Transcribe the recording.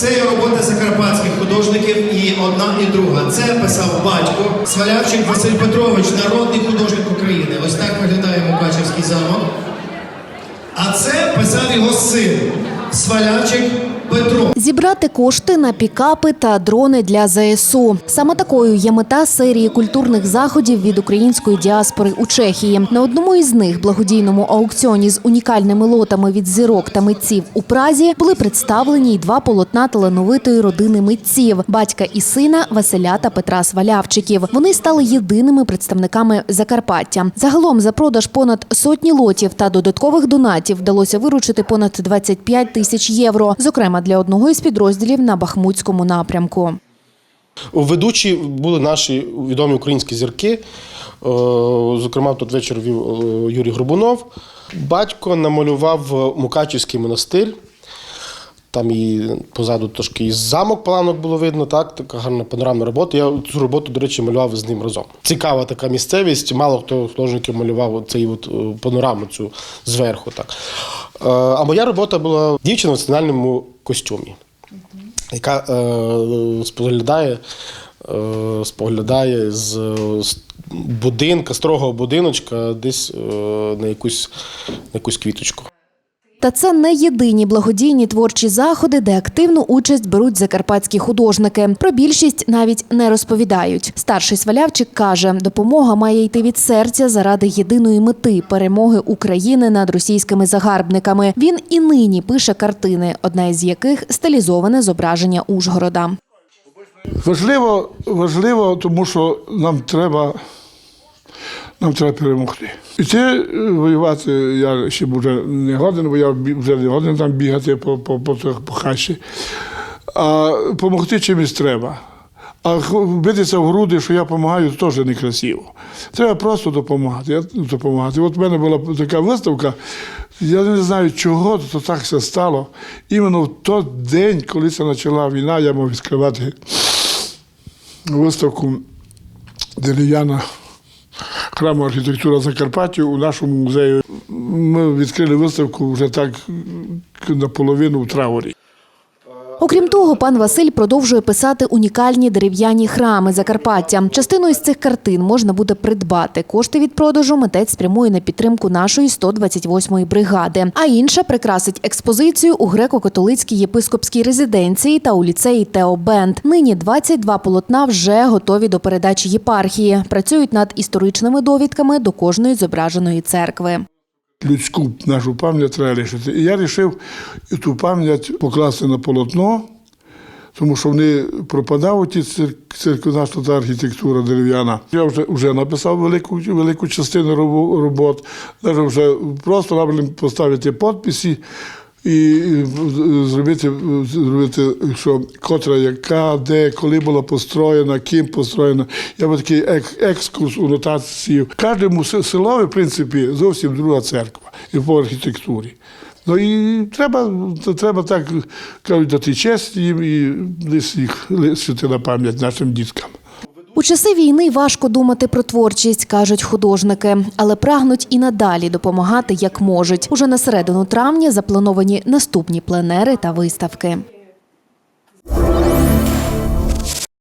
Це є робота закарпатських художників і одна і друга. Це писав батько Свалявчик Василь Петрович, народний художник України. Ось так виглядає Мукачевський замок. А це писав його син Свалявчик. Зібрати кошти на пікапи та дрони для ЗСУ. Саме такою є мета серії культурних заходів від української діаспори у Чехії. На одному із них, благодійному аукціоні з унікальними лотами від зірок та митців у Празі, були представлені й два полотна талановитої родини митців батька і сина Василя та Петра Свалявчиків. Вони стали єдиними представниками Закарпаття. Загалом за продаж понад сотні лотів та додаткових донатів вдалося виручити понад 25 тисяч євро, зокрема для одного із підрозділів на Бахмутському напрямку. Ведучі були наші відомі українські зірки. Е, Зокрема, тут вечір вів е, Юрій Горбунов. Батько намалював Мукачівський монастир. Там і позаду трошки і замок паланок було видно, так, така гарна панорамна робота. Я цю роботу, до речі, малював з ним разом. Цікава така місцевість. Мало хто художників малював цей от е, панораму цю зверху. Так. Е, А моя робота була дівчина в національному костюмі яка е, споглядає, е, споглядає з, з будинка, строгого будиночка десь е, на, якусь, на якусь квіточку. Та це не єдині благодійні творчі заходи, де активну участь беруть закарпатські художники. Про більшість навіть не розповідають. Старший свалявчик каже, допомога має йти від серця заради єдиної мети перемоги України над російськими загарбниками. Він і нині пише картини, одна із яких стилізоване зображення Ужгорода. Важливо, важливо, тому що нам треба, нам треба перемогти. Іти е, воювати я ще вже не годен, бо я вже не годен там бігати по, по, по, по, хащі. А допомогти чимось треба. А битися в груди, що я допомагаю, теж некрасиво. Треба просто допомагати. Я, допомагати. От в мене була така виставка, я не знаю, чого то так все стало. Іменно в той день, коли це почала війна, я мав відкривати виставку дерев'яна храму архітектура Закарпаття у нашому музеї. Ми відкрили виставку вже так наполовину в траворі. Окрім того, пан Василь продовжує писати унікальні дерев'яні храми Закарпаття. Частину із цих картин можна буде придбати. Кошти від продажу митець спрямує на підтримку нашої 128-ї бригади. А інша прикрасить експозицію у греко-католицькій єпископській резиденції та у ліцеї Тео Бенд. Нині 22 полотна вже готові до передачі єпархії. Працюють над історичними довідками до кожної зображеної церкви. Людську нашу пам'ять треба лишити. І я вирішив ту пам'ять покласти на полотно, тому що вони пропадали, ті цир- церковна та архітектура дерев'яна. Я вже, вже написав велику, велику частину робот, навіть вже просто треба поставити підписи і зробити, зробити, що котра яка, де, коли була построєна, ким построєна. Я би такий екскурс у нотацію. Кожному се- селові, в принципі, зовсім друга церква і по архітектурі. Ну і треба, треба так кажуть, дати честь їм і десь їх на пам'ять нашим діткам. У часи війни важко думати про творчість, кажуть художники, але прагнуть і надалі допомагати як можуть. Уже на середину травня заплановані наступні пленери та виставки.